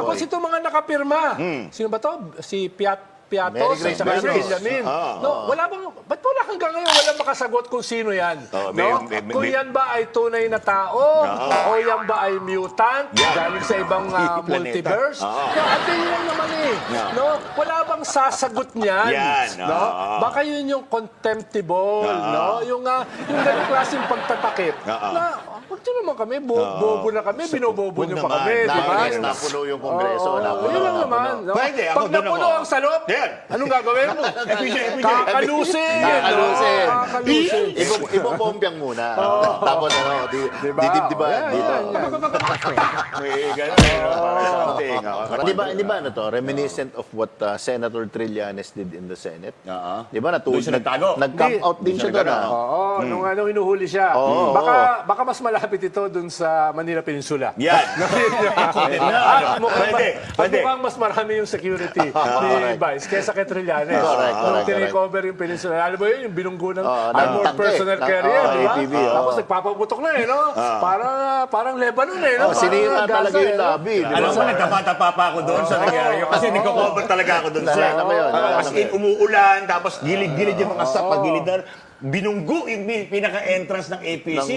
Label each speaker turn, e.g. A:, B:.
A: Tapos ito mga nakapirma. Sino ba to? Si Piat Piatos
B: Mary Grace Piatos.
A: Benjamin.
C: Ah,
A: no, wala bang, ba't wala hanggang ngayon wala makasagot kung sino yan?
C: Oh, may-
A: no?
C: may- may-
A: kung yan ba ay tunay na tao o yan ba ay mutant galing sa ibang ah,
C: Planeta.
A: multiverse?
C: Oo.
A: No, at yun lang naman eh.
C: Yeah.
A: No, wala bang sasagot niyan?
C: Yan,
A: No?
C: oo.
A: Baka yun yung contemptible,
C: Oo.
A: no? Yung uh, yung ganung klaseng pagtatakip.
C: Oo.
A: Na, wag nyo naman kami, bo- bobo na kami, binobobo
C: Huwag
A: nyo pa
C: naman.
A: kami, di ba?
B: Nais napuno yung kongreso.
A: Oo,
B: napuno,
A: yun lang
B: napuno.
A: naman. No?
C: Pwede, ako
A: Pag
C: doon
A: napuno
C: ako.
A: ang salop,
C: Yan.
A: anong gagawin mo? Kakalusin!
B: Kakalusin.
A: no? Kakalusin.
B: Ibo, ibobombyang muna. Tapos ano, di,
A: Diba?
B: didibdiban
A: Yan,
B: dito.
A: yan, yan.
C: May ganun, eh, no? Para something. oo.
B: Di ba, di ba ano to? Reminiscent of what uh, Senator Trillanes did in the Senate.
C: Oo.
B: Di ba? Natu-
C: Doon siya nagtago.
A: Hindi.
B: out din
C: Doon
B: siya
C: siya
B: doon.
C: nagtago.
B: ah.
A: Oo, nung ano hinuhuli siya.
B: Oo,
A: baka baka mas malapit ito dun sa Manila Peninsula.
C: Yan.
A: Ah, mukhang,
C: Pwede,
A: ma-
C: pwede.
A: mukhang mas marami yung security ni
B: Correct.
A: Vice kesa kay Trillanes.
B: Correct,
A: Nung
B: correct,
A: tinikover yung peninsula. Alam mo yun, yung binunggo ng
B: Oo, ng
A: armored
B: tangke.
A: personnel
B: Ng-
A: carrier,
B: oo,
A: di ba?
B: ATV, oo.
A: Tapos nagpapaputok na eh, no? Parang, parang Lebanon eh, no?
B: Oh, sinira
A: Parang
B: talaga
A: Gaza,
B: yung
A: eh, no?
B: lobby. Di ba?
C: Alam mo, nagtapa-tapa pa ako doon sa nangyari. Kasi nagko-cover talaga ako doon sa...
B: Nalala ko yun,
C: Oo,
B: nalala
C: As
B: ko
C: in,
B: yun.
C: umuulan, tapos gilid-gilid yung mga sa pagilid na binunggo yung pinaka-entrance ng APC.